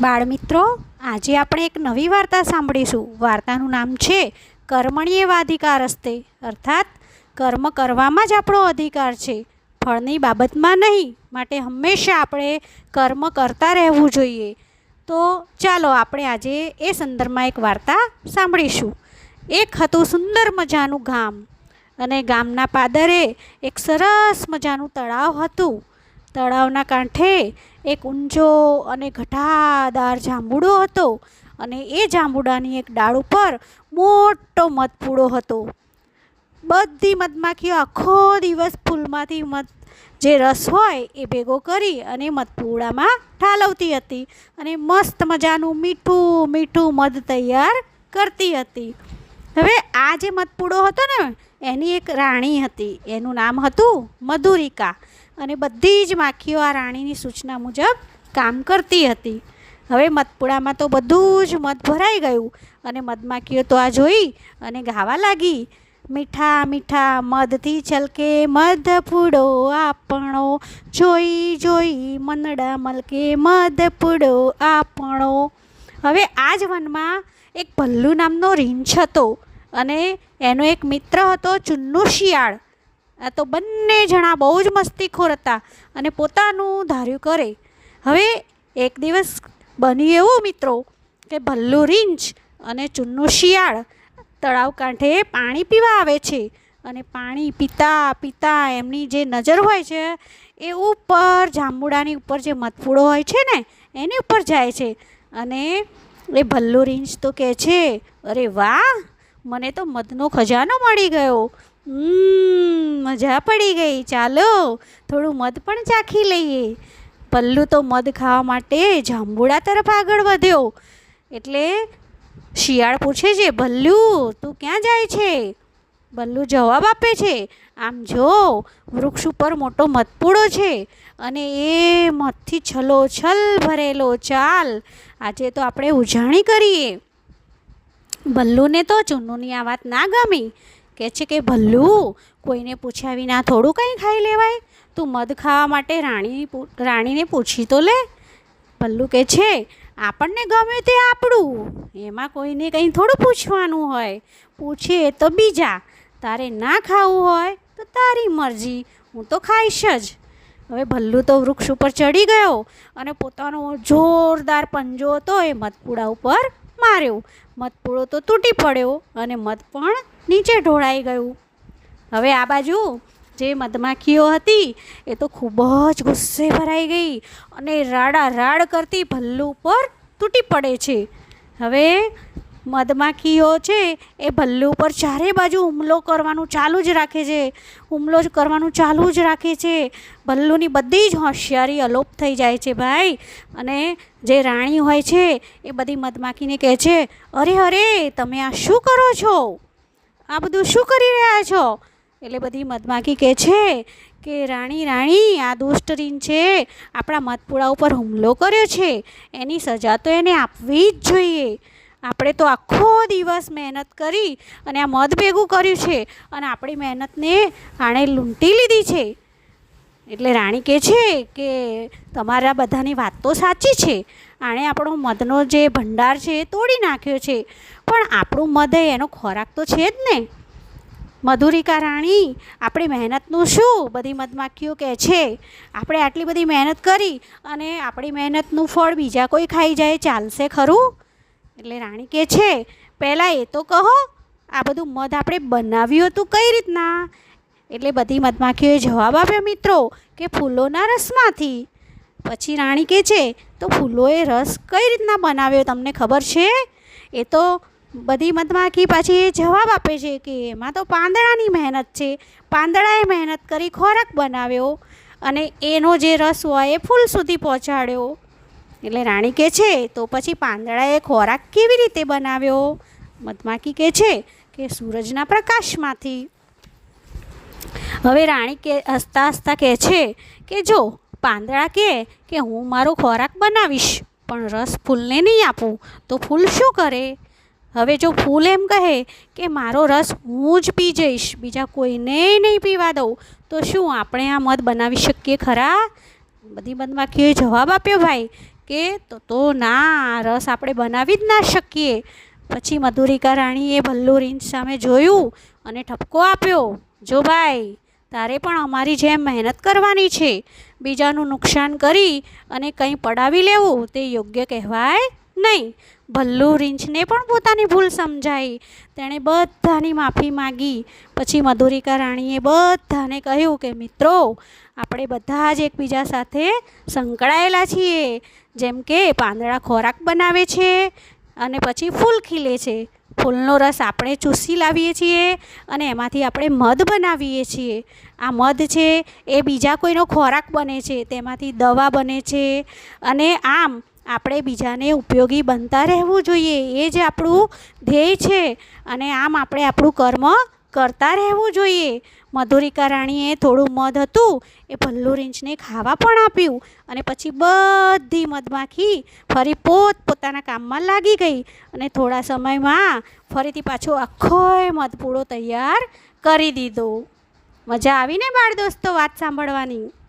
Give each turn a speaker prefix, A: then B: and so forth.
A: બાળમિત્રો, આજે આપણે એક નવી વાર્તા સાંભળીશું. વાર્તાનું નામ છે કર્મણ્યેવાધિકારસ્તે અર્થાત, કર્મ કરવામાં જ આપણો અધિકાર છે. ફળની બાબતમાં નહીં, માટે હંમેશા આપણે કર્મ કરતા રહેવું જોઈએ. તો ચાલો આપણે આજે એ સંદર્ભમાં એક વાર્તા સાંભળીશું. એક હતું સુંદર મજાનું ગામ. અને ગામના પાદરે એક સરસ મજાનું તળાવ હતું. તળાવના કાંઠે એક ઊંચો અને ઘટાદાર જાંબુડો હતો અને એ જાંબુડાની એક ડાળ ઉપર મોટો મધપૂડો હતો. બધી મધમાખીઓ આખો દિવસ ફૂલમાંથી મધ, જે રસ હોય એ ભેગો કરી અને મધપૂડામાં ઠાલવતી હતી અને મસ્ત મજાનું મીઠું મીઠું મધ તૈયાર કરતી હતી. હવે આ જે મધપૂડો હતો ને, એની એક રાણી હતી. એનું નામ હતું મધુરિકા. અને બધી જ માખીઓ આ રાણીની સૂચના મુજબ કામ કરતી હતી. હવે મધપુડામાં તો બધું જ મધ ભરાઈ ગયું અને મધમાખીઓ તો આ જોઈ અને ગાવા લાગી. મીઠા મીઠા મધથી છલકે મધપુડો આપણો, જોઈ જોઈ મનડા મલકે મધપુડો આપણો. હવે આ જ વનમાં એક ભલ્લુ નામનો રીંછ હતો અને એનો એક મિત્ર હતો ચુન્નુ શિયાળ આ તો બંને જણા બહુ જ મસ્તીખોર હતા અને પોતાનું ધાર્યું કરે. હવે એક દિવસ બન્યું એવું મિત્રો કે ભલ્લુ રીંછ અને ચૂનનું શિયાળ તળાવ કાંઠે પાણી પીવા આવે છે અને પાણી પીતા પીતા એમની જે નજર હોય છે એ ઉપર જાંબુડાની ઉપર જે મતફૂડો હોય છે ને, એની ઉપર જાય છે. અને એ ભલ્લુ રીંછ તો કહે છે, અરે વાહ, મને તો મધનો ખજાનો મળી ગયો. મજા પડી ગઈ. ચાલો, થોડું મધ પણ ચાખી લઈએ. પલ્લુ તો મધ ખાવા માટે જાંબુડા તરફ આગળ વધ્યો. એટલે શિયાળ પૂછે છે ભલ્લુ તું ક્યાં જાય છે? ભલ્લુ જવાબ આપે છે, આમ જો, વૃક્ષ ઉપર મોટો મધપૂડો છે અને એ મધથી છલોછલ ભરેલો ચાલ. આજે તો આપણે ઉજાણી કરીએ. ભલ્લુને તો ચૂનુની આ વાત ના ગમી. કહે છે કે, ભલ્લુ, કોઈને પૂછ્યા વિના થોડું કંઈ ખાઈ લેવાય? તું મધ ખાવા માટે રાણી રાણીને પૂછી તો લે. ભલ્લું કહે છે, આપણને ગમે તે આપણું. એમાં કોઈને કંઈ થોડું પૂછવાનું હોય. પૂછે તો બીજા. તારે ના ખાવું હોય તો તારી મરજી. હું તો ખાઈશ જ. હવે ભલ્લું તો વૃક્ષ ઉપર ચડી ગયો અને પોતાનો જોરદાર પંજો હતો એ મધપુડા ઉપર માર્યો. મધપુડો તો તૂટી પડ્યો અને મધ પણ નીચે ઢોળાઈ ગયું. હવે આ બાજુ જે મધમાખીઓ હતી, એ તો ખૂબ જ ગુસ્સે ભરાઈ ગઈ અને રાડા રાડ કરતી ભલ્લુ પર તૂટી પડે છે. હવે મધમાખીઓ છે, એ ભલ્લુ ઉપર ચારે બાજુ હુમલો કરવાનું ચાલુ જ રાખે છે. હુમલો જ કરવાનું ચાલુ જ રાખે છે. ભલ્લુની બધી જ હોશિયારી અલોપ થઈ જાય છે ભાઈ. અને જે રાણી હોય છે, એ બધી મધમાખીને કહે છે, અરે અરે, તમે આ શું કરો છો? આ બધું શું કરી રહ્યા છો? એટલે બધી મધમાખી કહે છે કે, રાણી રાણી, આ દુષ્ટ રીન છે. આપણા મધપુડા ઉપર હુમલો કર્યો છે. એની સજા તો એને આપવી જ જોઈએ. આપણે તો આખો દિવસ મહેનત કરી અને આ મધ ભેગું કર્યું છે અને આપણી મહેનતને આણે લૂંટી લીધી છે. એટલે રાણી કહે છે કે તમારા બધાની વાત તો સાચી છે. આણે આપણો મધનો જે ભંડાર છે એ તોડી નાખ્યો છે. પણ આપણું મધ એનો ખોરાક તો છે જ ને. મધુરિકા રાણી, આપણી મહેનતનું શું? બધી મધમાખીઓ કહે છે, આપણે આટલી બધી મહેનત કરી અને આપણી મહેનતનું ફળ બીજા કોઈ ખાઈ જાય, ચાલશે ખરું? એટલે રાણી કહે છે, પહેલાં એ તો કહો, આ બધું મધ આપણે બનાવ્યું હતું કઈ રીતના? એટલે બધી મધમાખીઓએ જવાબ આપ્યો, મિત્રો, કે ફૂલોના રસમાંથી. પછી રાણી કહે છે, તો ફૂલોએ રસ કઈ રીતના બનાવ્યો તમને ખબર છે? એ તો બધી મધમાખી પાછી એ જવાબ આપે છે કે એમાં તો પાંદડાની મહેનત છે. પાંદડાએ મહેનત કરી ખોરાક બનાવ્યો અને એનો જે રસ હોય એ ફૂલ સુધી પહોંચાડ્યો. એટલે રાણી કહે છે, તો પછી પાંદડાએ ખોરાક કેવી રીતે બનાવ્યો? મધમાખી કહે છે કે, સૂરજના પ્રકાશમાંથી. હવે રાણી કે હસતા હસતા કહે છે કે જો પાંદડા કહે કે હું મારો ખોરાક બનાવીશ, પણ રસ ફૂલને નહીં આપું, તો ફૂલ શું કરે? હવે જો ફૂલ એમ કહે કે મારો રસ હું જ પી જઈશ, બીજા કોઈને નહીં પીવા દઉં, તો શું આપણે આ મધ બનાવી શકીએ ખરા? બધી મધમાખીઓએ જવાબ આપ્યો ભાઈ કે તો તો ના, રસ આપણે બનાવી જ ના શકીએ. પછી મધુરિકા રાણીએ ભલ્લુ રીંછ સામે જોયું અને ઠપકો આપ્યો, જો ભાઈ તારે પણ અમારી જેમ મહેનત કરવાની છે. બીજાનું નુકસાન કરી અને કંઈ પડાવી લેવું તે યોગ્ય કહેવાય નહીં. ભલ્લુ રીંછને પણ પોતાની ભૂલ સમજાઈ. તેણે બધાની માફી માગી. પછી મધુરિકા રાણીએ બધાને કહ્યું કે, મિત્રો, આપણે બધા જ એકબીજા સાથે સંકળાયેલા છીએ. જેમ કે પાંદડા ખોરાક બનાવે છે અને પછી ફૂલ ખીલે છે. ફૂલનો રસ આપણે ચૂસી લાવીએ છીએ અને એમાંથી આપણે મધ બનાવીએ છીએ. આ મધ છે એ બીજા કોઈનો ખોરાક બને છે, તેમાંથી દવા બને છે અને આમ આપણે બીજાને ઉપયોગી બનતા રહેવું જોઈએ. એ જ આપણું ધ્યેય છે અને આમ આપણે આપણું કર્મ કરતા રહેવું જોઈએ. મધુરિકા રાણીએ થોડું મધ હતું, એ ભલ્લુ રીંછને ખાવા પણ આપ્યું અને પછી બધી મધમાખી ફરી પોત પોતાના કામમાં લાગી ગઈ અને થોડા સમયમાં ફરીથી પાછો આખોય મધપૂડો તૈયાર કરી દીધો. મજા આવીને બાળ દોસ્તો વાત સાંભળવાની.